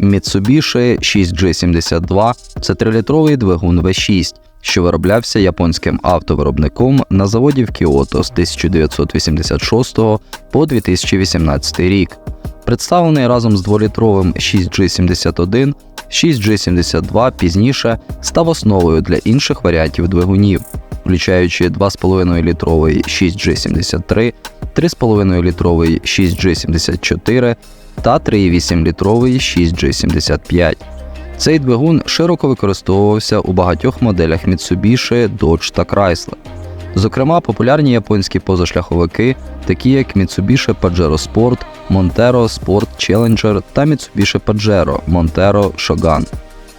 Mitsubishi 6G72 це трилітровий двигун V6, що вироблявся японським автовиробником на заводі в Кіото з 1986 по 2018 рік. Представлений разом з дволітровим 6G71, 6G72 пізніше став основою для інших варіантів двигунів, включаючи 2,5 літровий 6G73, 3,5 літровий 6G74 та 3,8 літровий 6G75. Цей двигун широко використовувався у багатьох моделях Mitsubishi, Dodge та Chrysler. Зокрема, популярні японські позашляховики, такі як Mitsubishi Pajero Sport, Montero Sport Challenger та Mitsubishi Pajero Montero Shogun.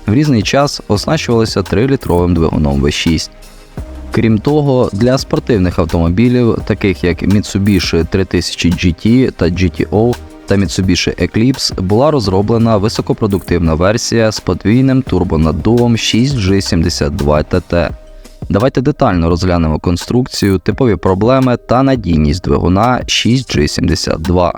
В різний час оснащувалися 3-літровим двигуном V6. Крім того, для спортивних автомобілів, таких як Mitsubishi 3000 GT та GTO та Mitsubishi Eclipse, була розроблена високопродуктивна версія з подвійним турбонаддувом 6G72 TT. Давайте детально розглянемо конструкцію, типові проблеми та надійність двигуна 6G72.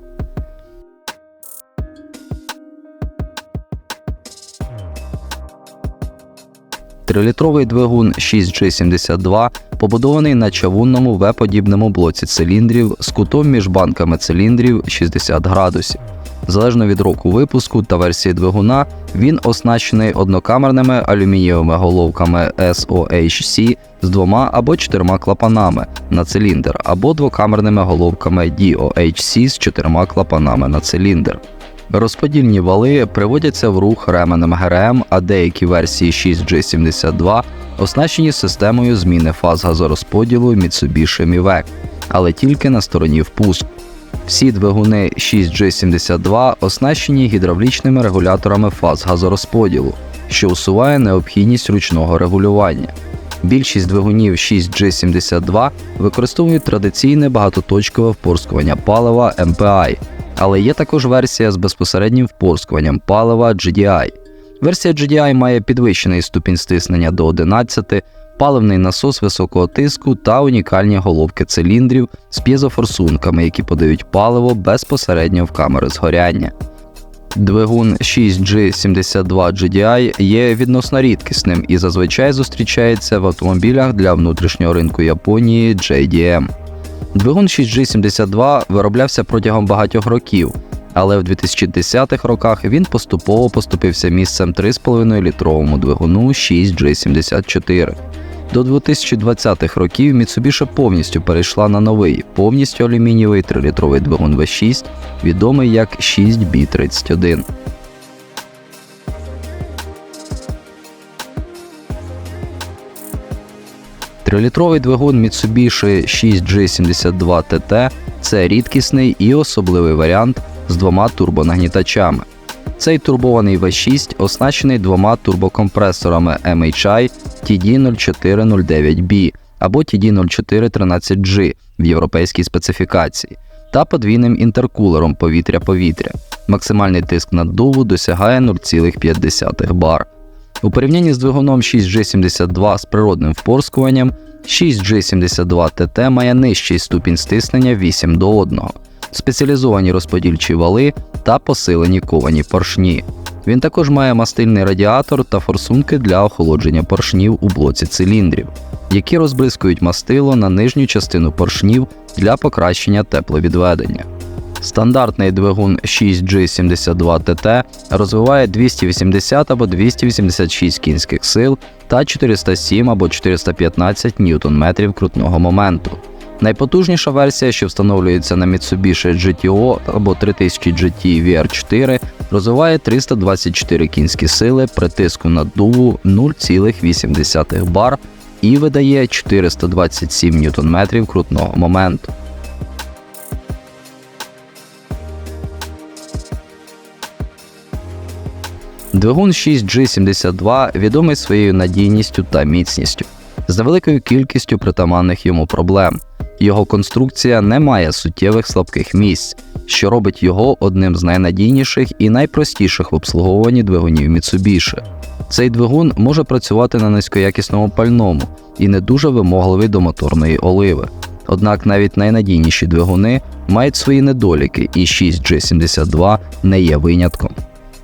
Трилітровий двигун 6G72 побудований на чавунному В-подібному блоці циліндрів з кутом між банками циліндрів 60 градусів. Залежно від року випуску та версії двигуна, він оснащений однокамерними алюмінієвими головками SOHC з двома або чотирма клапанами на циліндр, або двокамерними головками DOHC з чотирма клапанами на циліндр. Розподільні вали приводяться в рух ременем ГРМ, а деякі версії 6G72 оснащені системою зміни фаз газорозподілу Mitsubishi MIVEC, але тільки на стороні впуску. Всі двигуни 6G72 оснащені гідравлічними регуляторами фаз газорозподілу, що усуває необхідність ручного регулювання. Більшість двигунів 6G72 використовують традиційне багатоточкове впорскування палива MPI, але є також версія з безпосереднім впорскуванням палива GDI. Версія GDI має підвищений ступінь стиснення до 11, паливний насос високого тиску та унікальні головки циліндрів з п'єзофорсунками, які подають паливо безпосередньо в камери згоряння. Двигун 6G72 GDI є відносно рідкісним і зазвичай зустрічається в автомобілях для внутрішнього ринку Японії JDM. Двигун 6G72 вироблявся протягом багатьох років, але в 2010-х роках він поступово поступився місцем 3,5-літровому двигуну 6G74. До 2020-х років Mitsubishi повністю перейшла на новий, повністю алюмінієвий 3-літровий двигун V6, відомий як 6B31. Трилітровий двигун Mitsubishi 6G72 TT це рідкісний і особливий варіант з двома турбонагнітачами. Цей турбований V6 оснащений двома турбокомпресорами MHI TD0409B або TD0413G в європейській специфікації та подвійним інтеркулером повітря-повітря. Максимальний тиск наддуву досягає 0,5 бар. У порівнянні з двигуном 6G72 з природним впорскуванням, 6G72 TT має нижчий ступінь стиснення 8 до 1, спеціалізовані розподільчі вали та посилені ковані поршні. Він також має мастильний радіатор та форсунки для охолодження поршнів у блоці циліндрів, які розбризкують мастило на нижню частину поршнів для покращення тепловідведення. Стандартний двигун 6G72 TT розвиває 280 або 286 кінських сил та 407 або 415 Нм крутного моменту. Найпотужніша версія, що встановлюється на Mitsubishi GTO або 3000 GT VR4, розвиває 324 кінські сили при тиску наддуву 0,8 бар і видає 427 Нм крутного моменту. Двигун 6G72 відомий своєю надійністю та міцністю, з невеликою кількістю притаманних йому проблем. Його конструкція не має суттєвих слабких місць, що робить його одним з найнадійніших і найпростіших в обслуговуванні двигунів Mitsubishi. Цей двигун може працювати на низькоякісному пальному і не дуже вимогливий до моторної оливи. Однак навіть найнадійніші двигуни мають свої недоліки, і 6G72 не є винятком.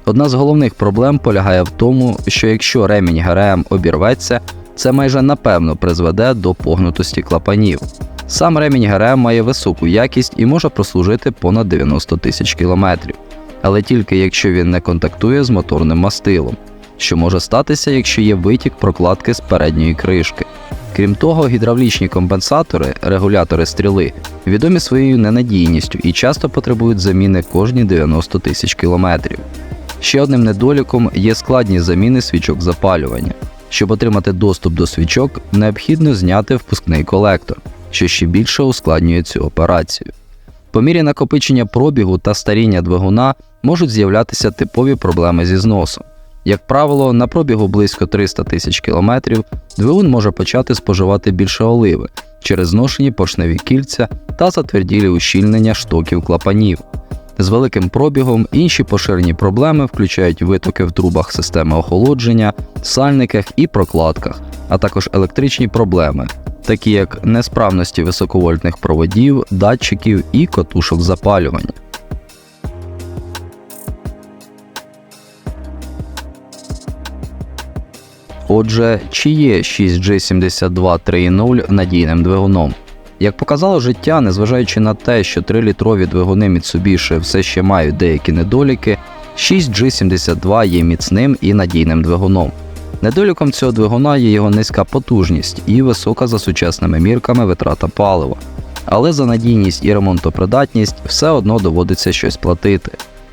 Одна з головних проблем полягає в тому, що якщо ремінь ГРМ обірветься, це майже напевно призведе до погнутості клапанів. Сам ремінь ГРМ має високу якість і може прослужити понад 90 тисяч кілометрів, але тільки якщо він не контактує з моторним мастилом, що може статися, якщо є витік прокладки з передньої кришки. Крім того, гідравлічні компенсатори, регулятори стріли, відомі своєю ненадійністю і часто потребують заміни кожні 90 тисяч кілометрів. Ще одним недоліком є складні заміни свічок запалювання. Щоб отримати доступ до свічок, необхідно зняти впускний колектор, що ще більше ускладнює цю операцію. По мірі накопичення пробігу та старіння двигуна можуть з'являтися типові проблеми зі зносом. Як правило, на пробігу близько 300 тисяч кілометрів двигун може почати споживати більше оливи через зношені поршневі кільця та затверділі ущільнення штоків клапанів. З великим пробігом інші поширені проблеми включають витоки в трубах системи охолодження, сальниках і прокладках, а також електричні проблеми, такі як несправності високовольтних проводів, датчиків і котушок запалювання. Отже, чи є 6G72 3.0 надійним двигуном? Як показало життя, незважаючи на те, що 3-літрові двигуни Mitsubishi все ще мають деякі недоліки, 6G72 є міцним і надійним двигуном. Недоліком цього двигуна є його низька потужність і висока за сучасними мірками витрата палива. Але за надійність і ремонтопридатність все одно доводиться щось платити.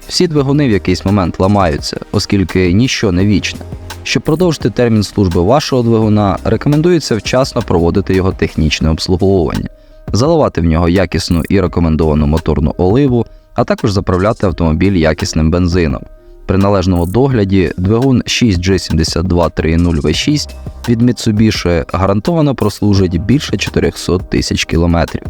Всі двигуни в якийсь момент ламаються, оскільки ніщо не вічне. Щоб продовжити термін служби вашого двигуна, рекомендується вчасно проводити його технічне обслуговування, заливати в нього якісну і рекомендовану моторну оливу, а також заправляти автомобіль якісним бензином. При належному догляді двигун 6G72 3.0 V6 від Mitsubishi гарантовано прослужить більше 400 тисяч кілометрів.